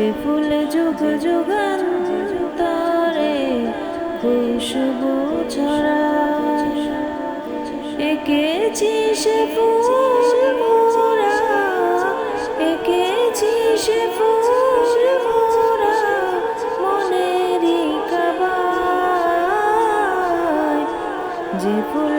যে ফুল যুগ যুগান্তরে খুশবু ছড়ায়। এঁকেছি সে ফুল মোরা, এঁকেছি সে ফুল মোরা মনেরই কাবায়। যে ফুল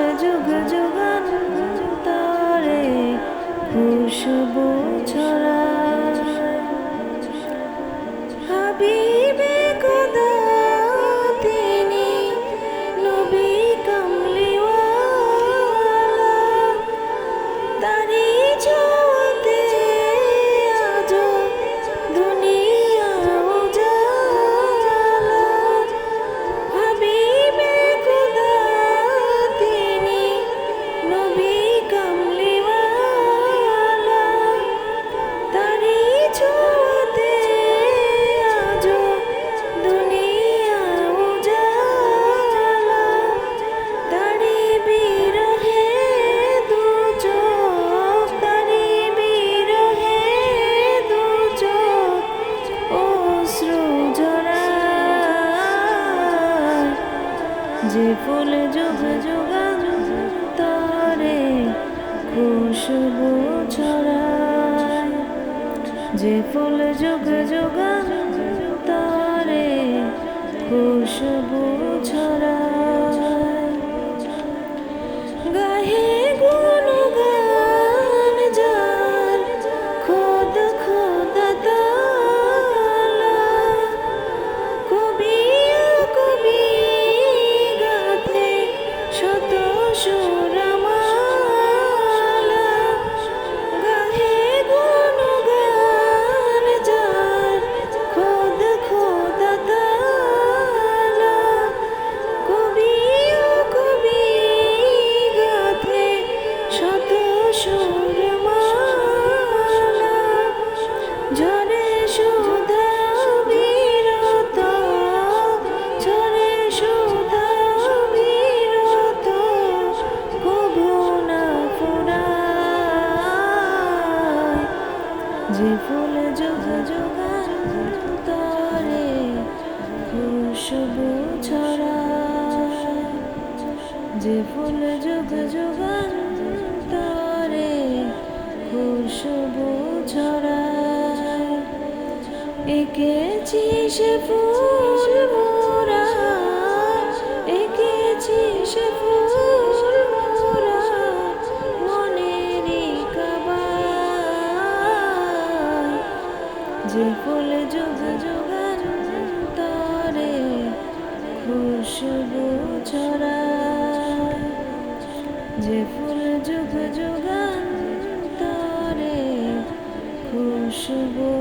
খুশবু যে ফুল যুগ যুগান্তরে খুশবু ছড়ায়। ছড়ায় যে ফুল যুগ যুগান্তরে খুশবু ছড়ায় এঁকেছি সে ফুল মোরা, এঁকেছি সে ফুল মোরা, মনেরই কাবায় যে ফুল যুগ যুগান্তরে যে ফুল যুগ যুগান্তরে খুশবু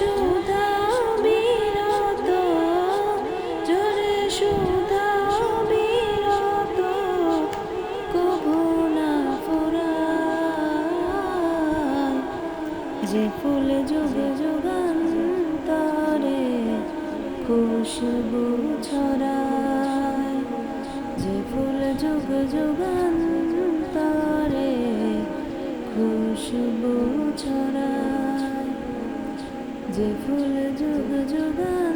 সুধা বিরত বিরত যে ফুল যুগে যুগান্তরে খুশবু ছড়ায়। যে ফুল যুগ যুগান্তরে খুশবু ছড়ায়। যে ফুল যুগ যুগান্তরে